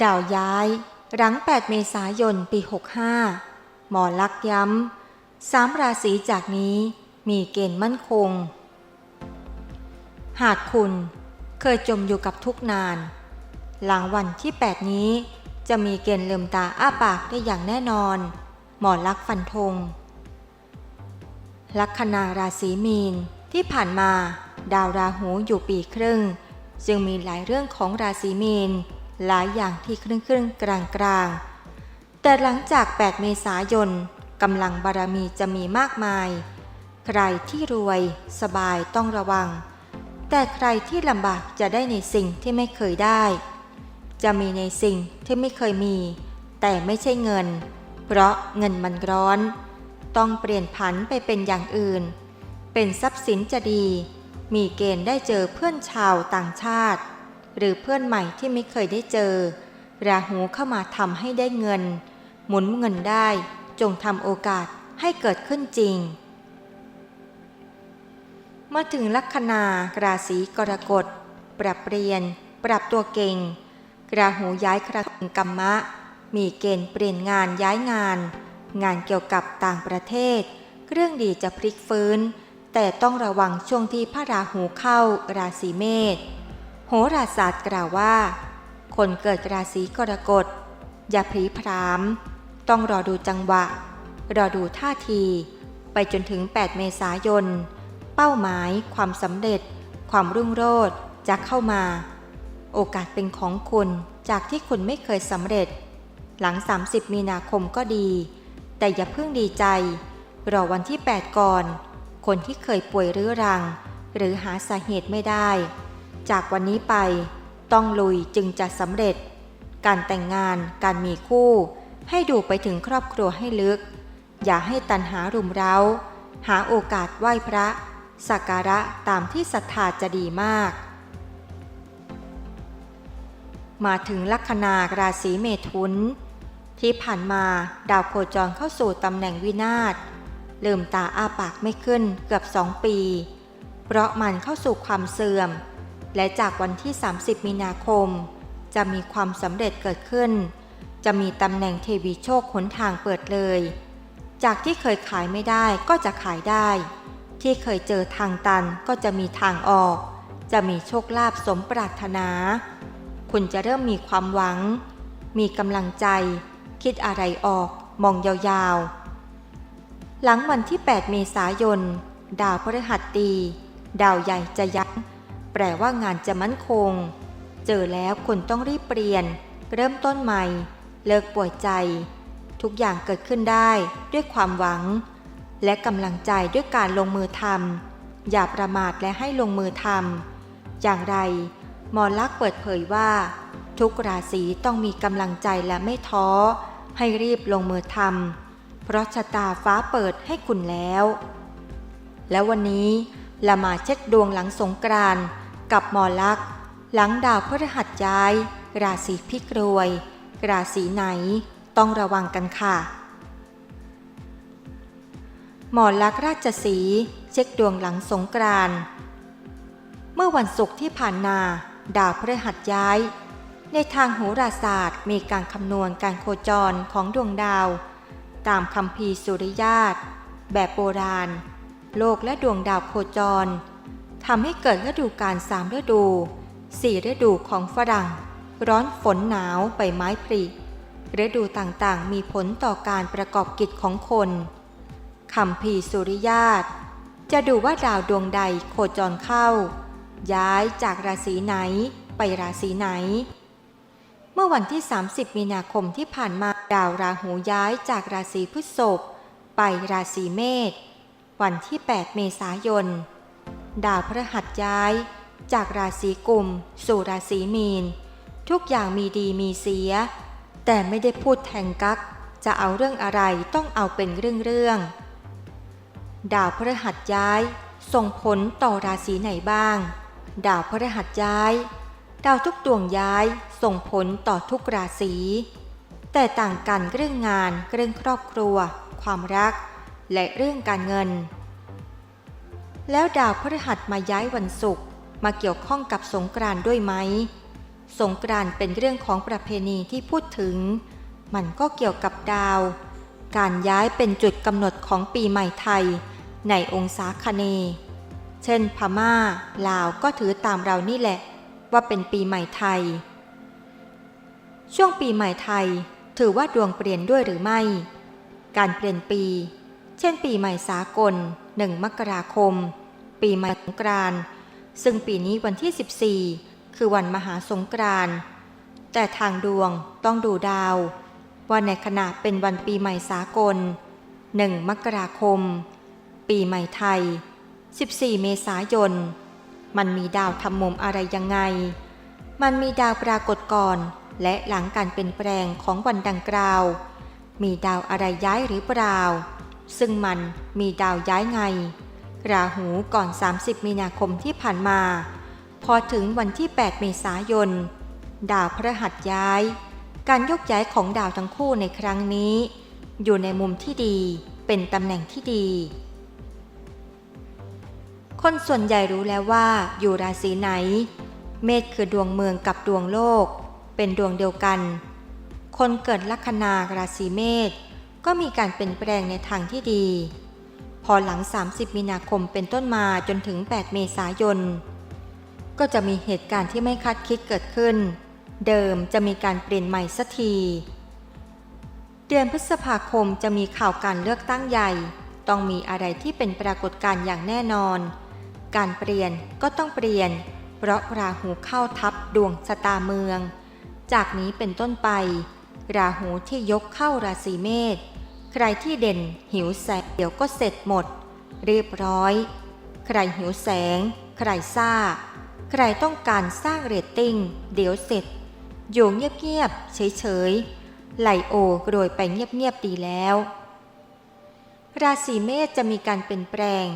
ดาวย้าย หลัง 8 เมษายน ปี 65 หมอลักย้ำสามราศีจากนี้มีเกณฑ์มั่นคง หากคุณเคยจมอยู่กับทุกนาน หลังวันที่ 8 นี้จะมีเกณฑ์ลืมตาอ้าปากได้อย่างแน่นอน หมอลักฟันธง ลัคนาราศีมีนที่ผ่านมา ดาวราหูอยู่ปีครึ่ง จึงมีหลายเรื่องของราศีมีน หลายอย่างที่ครึ่งครึ่งกลางกลางๆแต่หลังจาก 8 เมษายนกำลังบารมีจะมีมากมาย ใครที่รวยสบายต้องระวัง แต่ใครที่ลำบากจะได้ในสิ่งที่ไม่เคยได้ จะมีในสิ่งที่ไม่เคยมี แต่ไม่ใช่เงิน เพราะเงินมันร้อน ต้องเปลี่ยนผันไปเป็นอย่างอื่น เป็นทรัพย์สินจะดี มีเกณฑ์ได้เจอเพื่อนชาวต่างชาติ หรือเพื่อนใหม่ที่ไม่เคยได้เจอ ราหูเข้ามาทำให้ได้เงิน หมุนเงินได้ จงทำโอกาสให้เกิดขึ้นจริง เมื่อถึงลัคนาราศีกรกฎ ปรับเปลี่ยน ปรับตัวเก่ง ราหูย้ายครากรรมะ มีเกณฑ์เปลี่ยนงานย้ายงาน งานเกี่ยวกับต่างประเทศ เรื่องดีจะพลิกฟื้น แต่ต้องระวังช่วงที่พระราหูเข้าราศีเมษ โหราศาสตร์กล่าวว่า คนเกิดราศีกรกฎ อย่าพลีพราม ต้องรอดูจังหวะ รอดูท่าที ไปจนถึง 8 เมษายน เป้าหมาย ความสำเร็จ ความรุ่งโรจน์จะเข้ามา โอกาสเป็นของคุณจากที่คุณไม่เคยสำเร็จ หลัง 30 มีนาคมก็ดี แต่อย่าเพิ่งดีใจ รอวันที่ 8 ก่อน คนที่เคยป่วยเรื้อรัง หรือหาสาเหตุไม่ได้ จากวันนี้ไป ต้องลุยจึงจะสำเร็จ การแต่งงานการมีคู่ ให้ดูไปถึงครอบครัวให้ลึก อย่าให้ตันหารุมเร้า หาโอกาสไหว้พระ สักการะตามที่ศรัทธาจะดีมาก มาถึงลัคนาราศีเมถุน ที่ผ่านมาดาวโคจรเข้าสู่ตำแหน่งวินาศลืมตาอ้าปากไม่ขึ้นเกือบสองปี เพราะมันเข้าสู่ความเสื่อม และจากวันที่ 30 มีนาคม จะมีความสำเร็จเกิดขึ้น จะมีตำแหน่งเทวีโชคหนทางเปิดเลย จากที่เคยขายไม่ได้ก็จะขายได้ ที่เคยเจอทางตันก็จะมีทางออก จะมีโชคลาภสมปรารถนา คุณจะเริ่มมีความหวัง มีกำลังใจ คิดอะไรออก มองยาวๆ หลังวันที่ 8 เมษายน ดาวพฤหัสตี ดาวใหญ่จะยักษ์ แปลว่างานจะมั่นคง เจอแล้วคุณต้องรีบเปลี่ยน เริ่มต้นใหม่ เลิกป่วยใจ ทุกอย่างเกิดขึ้นได้ด้วยความหวัง และกำลังใจด้วยการลงมือทำอย่าประมาทและให้ลงมือทำอย่างไรหมอลักษ์เปิดเผยว่า ทุกราศีต้องมีกำลังใจและไม่ท้อ ให้รีบลงมือทำเพราะชะตาฟ้าเปิดให้คุณแล้ว แล้ววันนี้เรามาเช็คดวงหลังสงกรานต์ กับหมอลักษ์หลังดาวพฤหัสย้าย ราศีพิกรวย ราศีไหนต้องระวังกันค่ะ หมอลักษณ์ราชสีเช็คดวงหลังสงกรานเมื่อวันศุกร์ที่ผ่านมาดาวพฤหัสย้าย ในทางโหราศาสตร์มีการคำนวณการโคจรของดวงดาว ตามคำพีสุริยาตแบบโบราณ โลกและดวงดาวโคจร ทำให้เกิดฤดูกาลสามฤดูสี่ฤดูของฝรั่ง ร้อนฝนหนาวใบไม้ผลิฤดูต่างๆ มีผลต่อการประกอบกิจของคนคำพีสุริยาตจะดูว่าดาวดวงใดโคจรเข้า ย้ายจากราศีไหนไปราศีไหน เมื่อวันที่ 30 มีนาคมที่ผ่านมาดาวราหูย้ายจากราศีพฤษภไปราศีเมษวันที่ 8 เมษายน ดาวพฤหัสย้าย จากราศีกุม สู่ราศีมีน ทุกอย่างมีดีมีเสีย แต่ไม่ได้พูดแทงกัก จะเอาเรื่องอะไรต้องเอาเป็นเรื่องๆดาวพฤหัสย้าย ส่งผลต่อราศีไหนบ้าง ดาวพฤหัสย้าย ดาวทุกดวงย้ายส่งผลต่อทุกราศีแต่ต่างกันเรื่องงานเรื่องครอบครัว ความรัก และเรื่องการเงิน แล้วดาวพฤหัสมาย้ายวันศุกร์มาเกี่ยวข้องกับสงกรานด้วยไหม สงกรานเป็นเรื่องของประเพณีที่พูดถึง มันก็เกี่ยวกับดาว การย้ายเป็นจุดกำหนดของปีใหม่ไทย ในองศาคเน เช่น พม่า ลาวก็ถือตามเรานี่แหละ ว่าเป็นปีใหม่ไทย ช่วงปีใหม่ไทย ถือว่าดวงเปลี่ยนด้วยหรือไม่ การเปลี่ยนปี เช่น ปีใหม่สากล 1 มกราคม ปีใหม่สงกรานต์ซึ่งปีนี้วันที่ 14 คือวันมหาสงกรานต์แต่ทางดวงต้องดูดาว ว่าในขณะเป็นวันปีใหม่สากล 1 มกราคม ปีใหม่ไทย 14 เมษายน มันมีดาวทำมุมอะไรยังไง มันมีดาวปรากฏก่อนและหลังการเปลี่ยนแปลงของวันดังกล่าว มีดาวอะไรย้ายหรือเปล่า ซึ่งมันมีดาวย้ายไง ราหูก่อน 30 มีนาคมที่ผ่านมา พอถึงวันที่ 8 เมษายน ดาวพระหัสย้าย การยกย้ายของดาวทั้งคู่ในครั้งนี้ อยู่ในมุมที่ดีเป็นตำแหน่งที่ดี คนส่วนใหญ่รู้แล้วว่าอยู่ราศีไหน เมษคือดวงเมืองกับดวงโลก เป็นดวงเดียวกัน คนเกิดลัคนาราศีเมษ ก็มีการเปลี่ยนแปลงในทางที่ดี พอหลัง 30 มีนาคมเป็นต้นมาจนถึง 8 เมษายน ก็จะมีเหตุการณ์ที่ไม่คาดคิดเกิดขึ้น เดิมจะมีการเปลี่ยนใหม่สักที เดือนพฤษภาคมจะมีข่าวการเลือกตั้งใหญ่ ต้องมีอะไรที่เป็นปรากฏการณ์อย่างแน่นอน การเปลี่ยนก็ต้องเปลี่ยน เพราะราหูเข้าทับดวงชะตาเมือง จากนี้เป็นต้นไปราหูที่ยกเข้าราศีเมษ ใครที่เด่นหิวแสงเดี๋ยวก็เสร็จหมด เรียบร้อย ใครหิวแสง ใครซ่า ใครต้องการสร้างเรตติ้ง เดี๋ยวเสร็จ อยู่เงียบๆเฉยๆไหลโอโรยไปเงียบๆดีแล้ว ราศีเมษจะมีการเปลี่ยนแปลง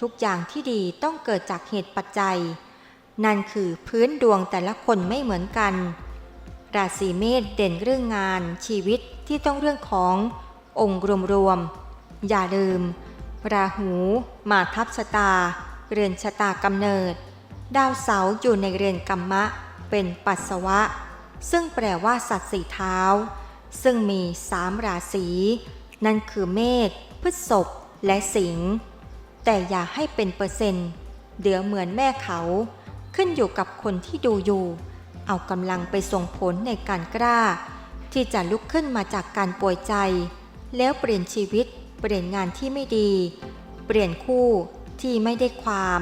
ทุกอย่างที่ดีต้องเกิดจากเหตุปัจจัย นั่นคือพื้นดวงแต่ละคนไม่เหมือนกัน ราศีเมษเด่นเรื่องงานชีวิตที่ต้องเรื่องของ องค์รวมๆ อย่าลืม ราหู มาทับชะตา เรือนชะตากำเนิด ดาวเสาอยู่ในเรือนกัมมะ เป็นปัสสาวะ ซึ่งแปลว่าสัตว์สีเท้า ซึ่งมีสามราศีนั่นคือเมษพฤษภและสิงห์แต่อย่าให้เป็นเปอร์เซ็นต์เดี๋ยวเหมือนแม่เขาขึ้นอยู่กับคนที่ดูอยู่ เอากำลังไปส่งผลในการกล้า ที่จะลุกขึ้นมาจากการป่วยใจ แล้วเปลี่ยนชีวิต เปลี่ยนงานที่ไม่ดี เปลี่ยนคู่ที่ไม่ได้ความ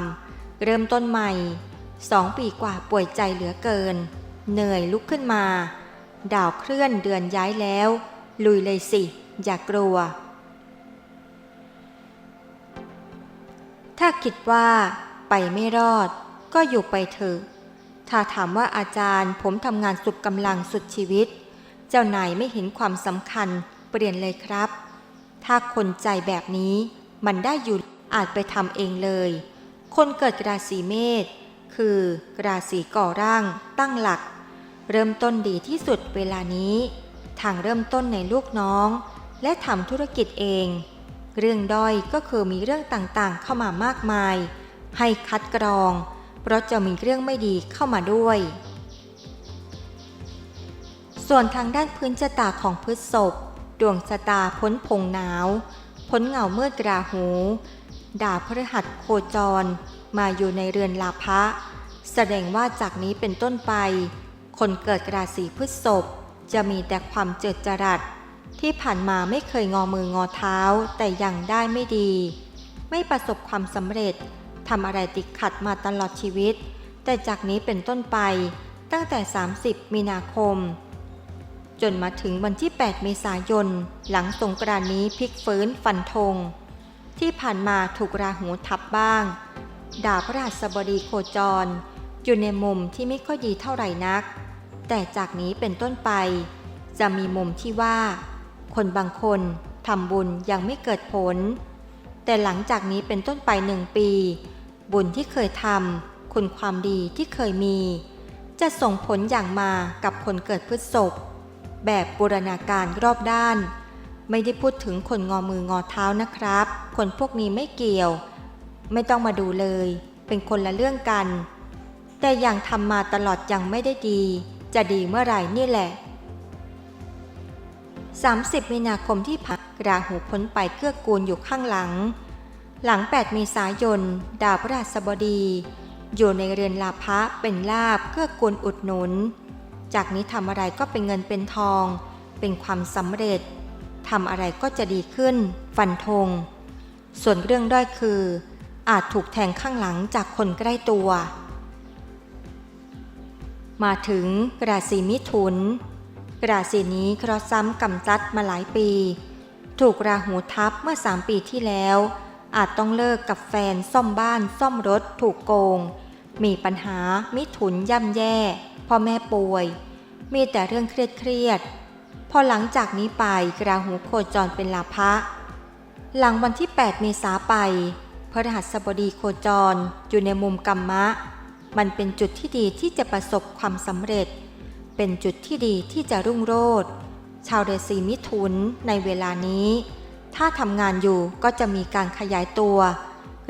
เริ่มต้นใหม่สองปีกว่าป่วยใจเหลือเกิน เหนื่อยลุกขึ้นมา ดาวเคลื่อนเดือนย้ายแล้ว ลุยเลยสิ อย่ากลัว ถ้าคิดว่าไปไม่รอด ก็อยู่ไปเถอะ ถ้าถามว่าอาจารย์ผมทำงานสุดกำลังสุดชีวิต เจ้านายไม่เห็นความสำคัญ เปลี่ยนเลยครับ ถ้าคนใจแบบนี้มันได้อยู่อาจไปทำเองเลย คนเกิดราศีเมษคือราศีก่อร่างตั้งหลัก เริ่มต้นดีที่สุดเวลานี้ ทางเริ่มต้นในลูกน้อง และทำธุรกิจเอง เรื่องด้อยก็คือมีเรื่องต่างๆเข้ามามากมาย ให้คัดกรอง เพราะจะมีเรื่องไม่ดีเข้ามาด้วย ส่วนทางด้านพื้นชะตาของพฤษภ ดวงชะตาพ้นพงหนาว พ้นเหงาเมื่อกราหู ดาวพฤหัสโคจร มาอยู่ในเรือนลาภะแสดงว่าจากนี้เป็นต้นไป คนเกิดราศีพฤษภจะมีแต่ความเจิดจรัส ที่ผ่านมาไม่เคยงอมืองอเท้าแต่ยังได้ไม่ดี ไม่ประสบความสำเร็จทำอะไรติดขัดมาตลอดชีวิต แต่จากนี้เป็นต้นไป ตั้งแต่ 30 มีนาคม จนมาถึงวันที่ 8 เมษายน หลังสงกรานนี้พลิกฟื้นฟันธง ที่ผ่านมาถูกราหูทับบ้าง ดาวพระราชบดีโคจร อยู่ในมุมที่ไม่ค่อยดีเท่าไหร่นัก แต่จากนี้เป็นต้นไป จะมีมุมที่ว่า คนบางคนทำบุญยังไม่เกิดผล แต่หลังจากนี้เป็นต้นไปหนึ่งปี บุญที่เคยทำคุณความดีที่เคยมี จะส่งผลอย่างมากับคนเกิดพฤษภ แบบบูรณาการรอบด้าน ไม่ได้พูดถึงคนงอมืองอเท้านะครับ คนพวกนี้ไม่เกี่ยว ไม่ต้องมาดูเลย เป็นคนละเรื่องกัน แต่อย่างทำมาตลอดยังไม่ได้ดี จะดีเมื่อไหร่นี่แหละ 30 มีนาคมที่ผ่านราหูพ้นไปเกื้อกูลอยู่ข้างหลัง หลัง 8 เมษายน ดาวพระราชบดี อยู่ในเรือนลาภะเป็นลาบเกื้อกูลอุดหนุน จากนี้ทำอะไรก็เป็นเงินเป็นทอง เป็นความสำเร็จทำอะไรก็จะดีขึ้น ฟันธง ส่วนเรื่องด้อยคือ อาจถูกแทงข้างหลังจากคนใกล้ตัว มาถึงราศีมิถุน ราศีนี้เคราะห์ซ้ำกำจัดมาหลายปี ถูกราหูทับเมื่อสามปีที่แล้ว อาจต้องเลิกกับแฟนซ่อมบ้านซ่อมรถถูกโกง มีปัญหามิถุนย่ำแย่ พ่อแม่ป่วย มีแต่เรื่องเครียดๆพอหลังจากนี้ไปกราหูโคจรเป็นลาภะ หลังวันที่ 8 เมษาไป พระรหัสบดีโคจรอยู่ในมุมกัมมะ มันเป็นจุดที่ดีที่จะประสบความสำเร็จ เป็นจุดที่ดีที่จะรุ่งโรจน์ ชาวเรศีมิถุนในเวลานี้ ถ้าทำงานอยู่ก็จะมีการขยายตัว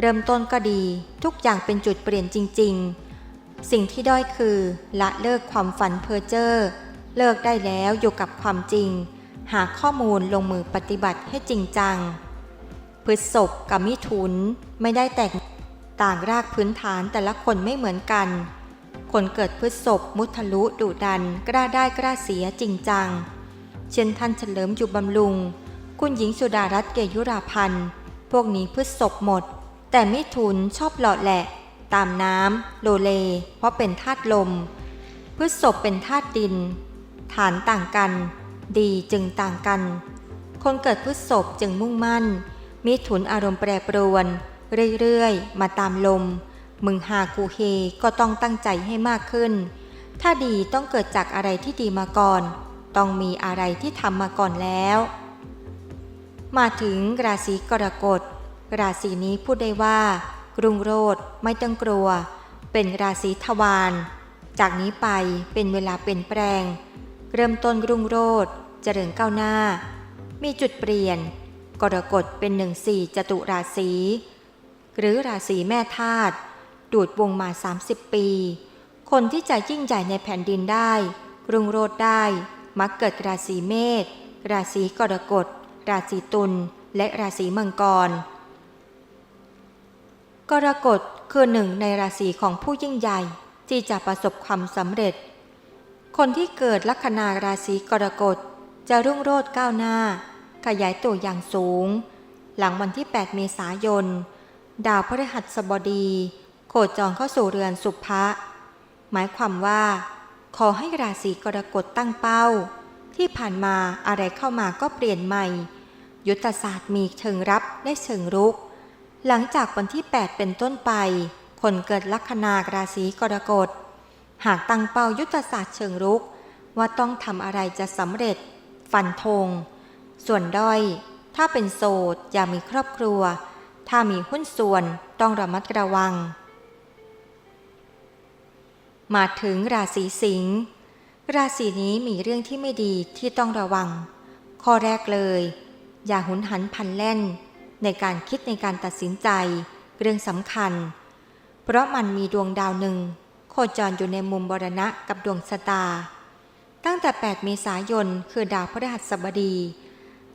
เริ่มต้นก็ดี ทุกอย่างเป็นจุดเปลี่ยนจริง ๆ สิ่งที่ด้อยคือ ละเลิกความฝันเพ้อเจ้อเลิกได้แล้วอยู่กับความจริง หาข้อมูลลงมือปฏิบัติให้จริงจัง พฤษภกับมิถุนไม่ได้แตกต่างรากพื้นฐานแต่ละคนไม่เหมือนกัน คนเกิดพฤษภมุทะลุดุดัน กล้าได้กล้าเสียจริงจัง เช่นท่านเฉลิมอยู่บำรุง คุณหญิงสุดารัตน์เกยุราพันธ์ พวกนี้พฤษภหมด แต่มิถุนชอบหลอดแหละ ตามน้ำโลเล เพราะเป็นธาตุลมพฤษภเป็นธาตุดิน ฐานต่างกัน ดีจึงต่างกัน คนเกิดพฤษภจึงมุ่งมั่นมิถุนอารมณ์แปรปรวน เรื่อยๆ มาตามลม มึงหากูเฮก็ต้องตั้งใจให้มากขึ้น ถ้าดีต้องเกิดจากอะไรที่ดีมาก่อน ต้องมีอะไรที่ทำมาก่อนแล้ว มาถึงราศีกรกฎราศีนี้พูดได้ว่า รุงโรดไม่ต้องกลัว เป็นราศีทวารจากนี้ไปเป็นเวลาเปลี่ยนแปลง เริ่มต้นกรุงโรดเจริญก้าวหน้า มีจุดเปลี่ยน กรกฎเป็นหนึ่งสี่จตุราศีหรือราศีแม่ธาตุดูดวงมา 30 ปี คนที่จะยิ่งใหญ่ในแผ่นดินได้กรุงโรดได้ มักเกิดราศีเมษราศีกรกฎราศีตุลและราศีมังกร กรกฎคือหนึ่งในราศีของผู้ยิ่งใหญ่ที่จะประสบความสำเร็จ คนที่เกิดลัคนาราศีกรกฎจะรุ่งโรจน์ก้าวหน้า ขยายตัวอย่างสูง หลังวันที่ 8 เมษายน ดาวพฤหัสบดี โคจรเข้าสู่เรือนสุภะหมายความว่า ขอให้ราศีกรกฎตั้งเป้า ที่ผ่านมาอะไรเข้ามาก็เปลี่ยนใหม่ ยุทธศาสตร์มีเชิงรับและเชิงรุก หลังจากวันที่ 8 เป็นต้นไป คนเกิดลัคนาราศีกรกฎ หากตั้งเป้ายุทธศาสตร์เชิงรุก ว่าต้องทำอะไรจะสำเร็จ ฟันธง ส่วนด้อย ถ้าเป็นโสด อย่ามีครอบครัว ถ้ามีหุ้นส่วนต้องระมัดระวัง มาถึงราศีสิงห์ราศีนี้มีเรื่องที่ไม่ดีที่ต้องระวัง ข้อแรกเลย อย่าหุนหันพันแล่น ในการคิดในการตัดสินใจ เรื่องสำคัญ เพราะมันมีดวงดาวหนึ่ง โคจรอยู่ในมุมบรณะกับดวงชะตา ตั้งแต่ 8 เมษายนคือดาวพฤหัสบดี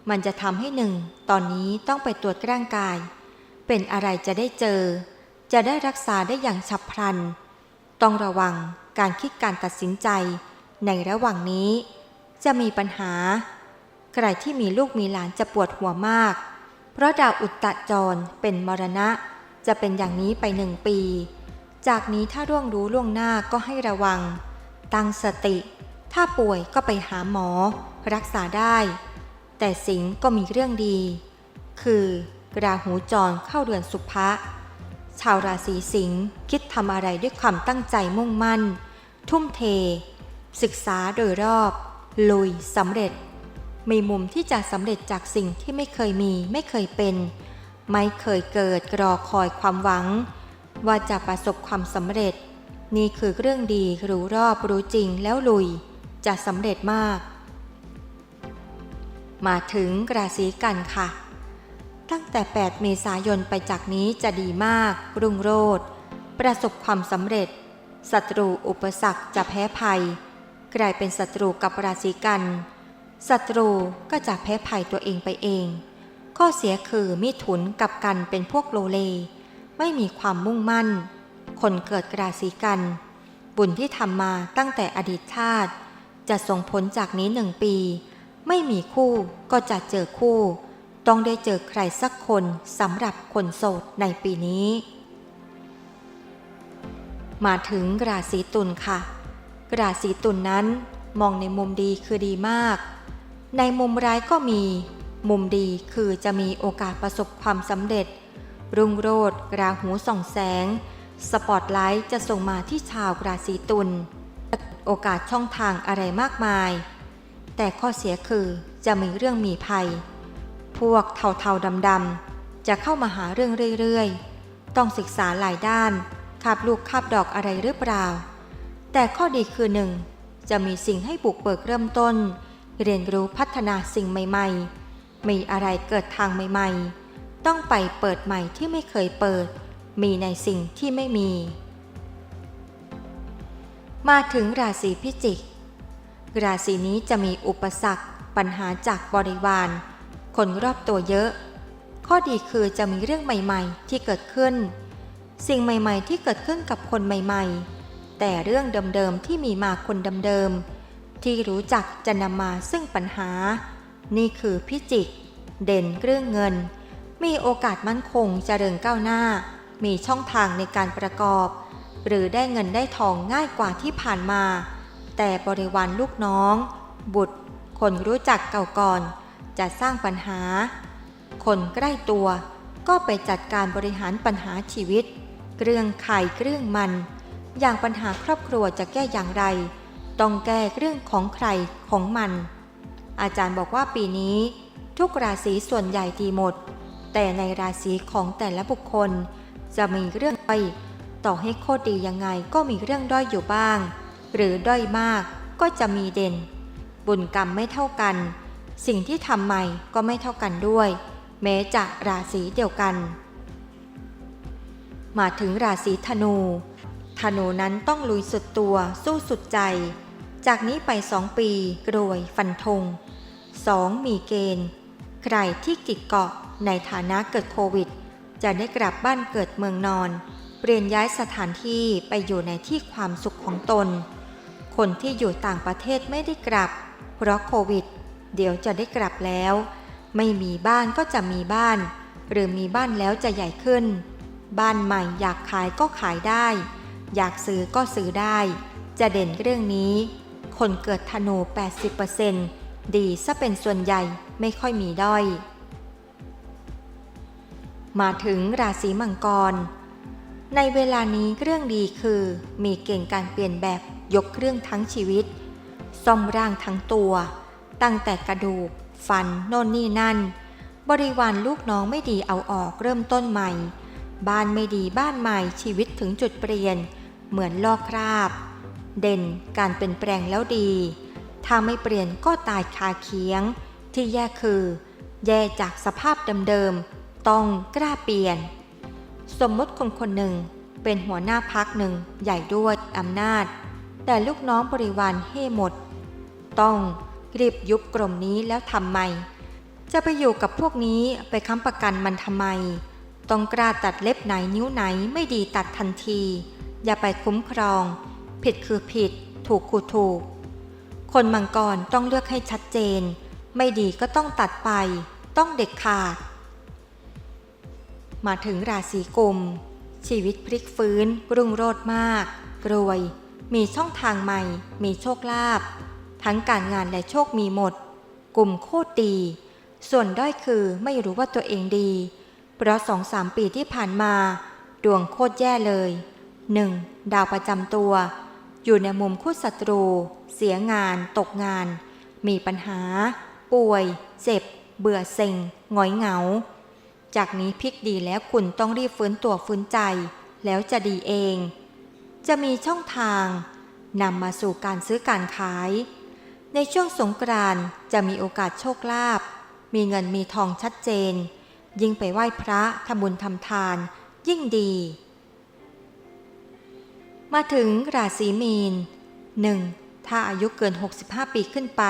มันจะทำให้หนึ่ง ตอนนี้ต้องไปตรวจร่างกาย เป็นอะไรจะได้เจอ จะได้รักษาได้อย่างฉับพลัน ต้องระวังการคิดการตัดสินใจ ในระหว่างนี้ จะมีปัญหา ใครที่มีลูกมีหลานจะปวดหัวมาก เพราะดาวอุตตะจรเป็นมรณะ จะเป็นอย่างนี้ไปหนึ่งปี จากนี้ถ้าร่วงรู้ล่วงหน้าก็ให้ระวัง ตั้งสติ ถ้าป่วยก็ไปหาหมอ รักษาได้ แต่สิงห์ก็มีเรื่องดี คือราหูจรเข้าเรือนสุภะชาวราศีสิงห์คิดทำอะไรด้วยความตั้งใจมุ่งมั่น ทุ่มเท ศึกษาโดยรอบ ลุยสำเร็จ มีมุมที่จะสำเร็จจากสิ่งที่ไม่เคยมีไม่เคยเป็น ไม่เคยเกิดรอคอยความหวัง ว่าจะประสบความสำเร็จ นี่คือเรื่องดีรู้รอบรู้จริงแล้วลุย จะสำเร็จมาก มาถึงราศีกันค่ะ ตั้งแต่ 8 เมษายนไปจากนี้จะดีมาก รุ่งโรจน์ประสบความสำเร็จศัตรูอุปสรรคจะแพ้ภัย กลายเป็นศัตรูกับราศีกัน ศัตรูก็จะแพ้ภัยตัวเองไปเอง ข้อเสียคือมิถุนกับกันเป็นพวกโลเล ไม่มีความมุ่งมั่น คนเกิดราศีกัน บุญที่ทำมาตั้งแต่อดีตชาติ จะส่งผลจากนี้หนึ่งปี ไม่มีคู่ก็จะเจอคู่ ต้องได้เจอใครสักคนสำหรับคนโสดในปีนี้ มาถึงราศีตุลค่ะ ราศีตุลนนั้นมองในมุมดีคือดีมาก ในมุมร้ายก็มี มุมดีคือจะมีโอกาสประสบความสำเร็จ รุ่งโรจน์ราหูส่องแสง สปอตไลท์จะส่งมาที่ชาวราศีตุลโอกาสช่องทางอะไรมากมาย แต่ข้อเสียคือจะมีเรื่องมีภัย พวกเทาๆดำๆจะเข้ามาหาเรื่องเรื่อยๆ ต้องศึกษาหลายด้านคาบลูกคาบดอกอะไรหรือเปล่า แต่ข้อดีคือหนึ่งจะมีสิ่งให้บุกเบิกเริ่มต้น เรียนรู้พัฒนาสิ่งใหม่ๆ มีอะไรเกิดทางใหม่ๆ ต้องไปเปิดใหม่ที่ไม่เคยเปิด มีในสิ่งที่ไม่มี มาถึงราศีพิจิก ราศีนี้จะมีอุปสรรค ปัญหาจากบริวาร คนรอบตัวเยอะ ข้อดีคือจะมีเรื่องใหม่ๆ ที่เกิดขึ้น สิ่งใหม่ๆ ที่เกิดขึ้นกับคนใหม่ ๆ แต่เรื่องเดิมๆ ที่มีมาคนเดิมๆ ที่รู้จักจะนำมาซึ่งปัญหา นี่คือพิจิก เด่นเรื่องเงิน มีโอกาสมั่นคงเจริญก้าวหน้า มีช่องทางในการประกอบ หรือได้เงินได้ทองง่ายกว่าที่ผ่านมา แต่บริวารลูกน้อง บุตร คนรู้จักเก่าก่อน จะสร้างปัญหา คนใกล้ตัวก็ไปจัดการบริหารปัญหาชีวิต เรื่องไข่เรื่องมัน อย่างปัญหาครอบครัวจะแก้อย่างไร ต้องแก้เรื่องของใครของมัน อาจารย์บอกว่าปีนี้ทุกราศีส่วนใหญ่ดีหมด แต่ในราศีของแต่ละบุคคล จะมีเรื่องด้อยต่อให้โคตรดียังไงก็มีเรื่องด้อยอยู่บ้าง หรือด้อยมากก็จะมีเด่น บุญกรรมไม่เท่ากัน สิ่งที่ทำใหม่ก็ไม่เท่ากันด้วย แม้จะราศีเดียวกัน มาถึงราศีธนู ธนูนั้นต้องลุยสุดตัวสู้สุดใจ จากนี้ไปสองปีรวยฟันธง 2. มีเกณฑ์ ใครที่กิดเกาะในฐานะเกิดโควิด จะได้กลับบ้านเกิดเมืองนอน เปลี่ยนย้ายสถานที่ไปอยู่ในที่ความสุขของตน คนที่อยู่ต่างประเทศไม่ได้กลับ เพราะโควิด เดี๋ยวจะได้กลับแล้ว ไม่มีบ้านก็จะมีบ้าน หรือมีบ้านแล้วจะใหญ่ขึ้น บ้านใหม่อยากขายก็ขายได้ อยากซื้อก็ซื้อได้ จะเด่นเรื่องนี้ คนเกิดธนู 80%ดีซะเป็นส่วนใหญ่ไม่ค่อยมีด้อย มาถึงราศีมังกร ในเวลานี้เรื่องดีคือ มีเกณฑ์การเปลี่ยนแบบยกเครื่องทั้งชีวิต ซ่อมร่างทั้งตัว ตั้งแต่กระดูก ฟัน โน่นนี่นั่น บริวารลูกน้องไม่ดีเอาออกเริ่มต้นใหม่ บ้านไม่ดีบ้านใหม่ชีวิตถึงจุดเปลี่ยน เหมือนลอกคราบ เด่นการเปลี่ยนแปลงแล้วดี ถ้าไม่เปลี่ยนก็ตายคาเคียง ที่แย่คือ แย่จากสภาพเดิมๆ ต้องกล้าเปลี่ยน สมมติคนคนหนึ่งเป็นหัวหน้าพักหนึ่งใหญ่ด้วยอำนาจ แต่ลูกน้องบริวารเฮ่หมด ต้องรีบยุบกรมนี้แล้วทำไม จะไปอยู่กับพวกนี้ไปค้ำประกันมันทำไม ต้องกล้าตัดเล็บไหนนิ้วไหนไม่ดีตัดทันที อย่าไปคุ้มครอง ผิดคือผิด ถูกคือถูก คนมังกรต้องเลือกให้ชัดเจน ไม่ดีก็ต้องตัดไป ต้องเด็ดขาด มาถึงราศีกุม ชีวิตพลิกฟื้น รุ่งโรจน์มาก รวย มีช่องทางใหม่ มีโชคลาภทั้งการงานและโชคมีหมด กลุ่มโคตรดี ส่วนด้อยคือไม่รู้ว่าตัวเองดี เพราะสองสามปีที่ผ่านมา ดวงโคตรแย่เลย 1. ดาวประจำตัว อยู่ในมุมคู่ศัตรู เสียงาน ตกงาน มีปัญหา ป่วย เจ็บ เบื่อเซ็งหงอยเหงา จากนี้พลิกดีแล้วคุณต้องรีบฟื้นตัวฟื้นใจ แล้วจะดีเอง จะมีช่องทางนำมาสู่การซื้อการขาย ในช่วงสงกรานต์จะมีโอกาสโชคลาภมีเงินมีทองชัดเจน ยิ่งไปไหว้พระทำบุญทำทาน ยิ่งดี มาถึงราศีมีน 1. ถ้าอายุเกิน 65 ปีขึ้นไป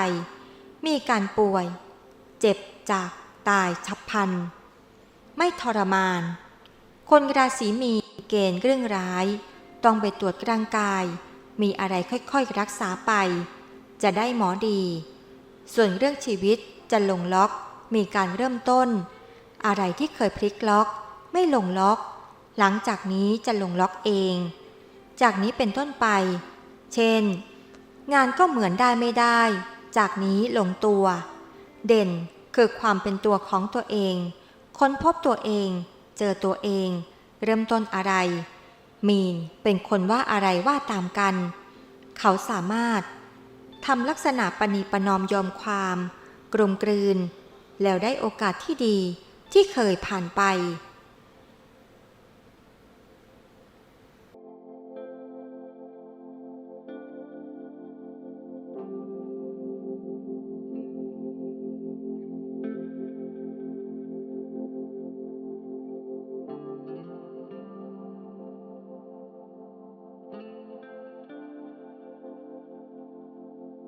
มีการป่วย เจ็บจากตายฉับพลัน ไม่ทรมาน คนราศีมีนเกณฑ์เรื่องร้าย ต้องไปตรวจร่างกาย มีอะไรค่อยๆรักษาไป จะได้หมอดี ส่วนเรื่องชีวิตจะลงล็อก มีการเริ่มต้น อะไรที่เคยพลิกล็อก ไม่ลงล็อก หลังจากนี้จะลงล็อกเอง จากนี้เป็นต้นไป เช่น งานก็เหมือนได้ไม่ได้ จากนี้หลงตัว เด่นคือความเป็นตัวของตัวเอง ค้นพบตัวเอง เจอตัวเอง เริ่มต้นอะไร มีนเป็นคนว่าอะไรว่าตามกัน เขาสามารถทำลักษณะปณีประนอมยอมความ กลมกลืน แล้วได้โอกาสที่ดีที่เคยผ่านไป